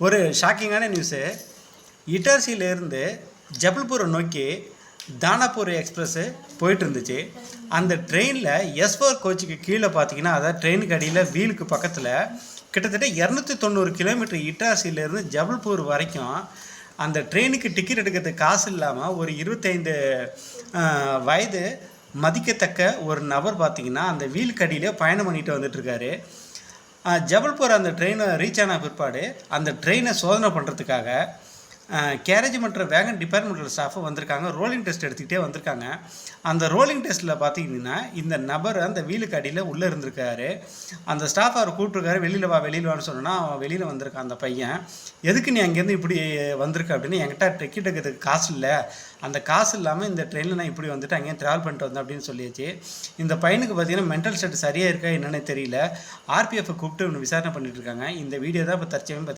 ஒரு ஷாக்கிங்கான நியூஸு இட்டார்சியிலேருந்து ஜபல்பூரை நோக்கி தானாப்பூர் எக்ஸ்பிரஸ்ஸு போயிட்டு இருந்துச்சு அந்த ட்ரெயினில் எஸ் ஃபோர் கோச்சுக்கு கீழே பார்த்தீங்கன்னா அதாவது ட்ரெயினுக்கு அடியில் வீலுக்கு பக்கத்தில் கிட்டத்தட்ட இரநூத்தி தொண்ணூறு கிலோமீட்டர் இட்டார்சியிலேருந்து ஜபல்பூர் வரைக்கும் அந்த ட்ரெயினுக்கு டிக்கெட் எடுக்கிறதுக்கு காசு இல்லாமல் ஒரு இருபத்தைந்து வயது மதிக்கத்தக்க ஒரு நபர் பார்த்திங்கன்னா அந்த வீலுக்கு அடியிலே பயணம் பண்ணிட்டு வந்துட்டுருக்காரு. ஜபல்பூர் அந்த ட்ரெயினை ரீச் ஆன பிற்பாடு அந்த ட்ரெயினை சோதனை பண்ணுறதுக்காக கேரேஜ் மற்றும் வேகன் டிபார்ட்மெண்டல் ஸ்டாஃபும் வந்திருக்காங்க. ரோலிங் டெஸ்ட் எடுத்துக்கிட்டே வந்திருக்காங்க. அந்த ரோலிங் டெஸ்ட்டில் பார்த்தீங்கன்னா இந்த நபர் அந்த வீலுக்கு அடியில் உள்ளே இருந்திருக்காரு. அந்த ஸ்டாஃப் அவர் கூப்பிட்ருக்காரு வெளியில் வா வெளியில் வான்னு சொன்னா அவன் வெளியில் வந்திருக்கான் அந்த பையன். எதுக்கு நீ அங்கேருந்து இப்படி வந்திருக்க? அப்படின்னு என்கிட்ட டிக்கெட் எடுக்கிறதுக்கு காசு இல்லை. அந்த காசு இல்லாமல் இந்த ட்ரெயினில் நான் இப்படி வந்துட்டு அங்கேயும் ட்ராவல் பண்ணிட்டு வந்தேன் அப்படின்னு சொல்லியாச்சு. இந்த பையனுக்கு பார்த்தீங்கன்னா மென்டல் ஸ்டேட் சரியாக இருக்கா என்னென்னு தெரியல. ஆர்பிஎஃப் கூப்பிட்டு விசாரணை பண்ணிட்டு இருக்காங்க. இந்த வீடியோ தான் இப்போ தற்சமயம்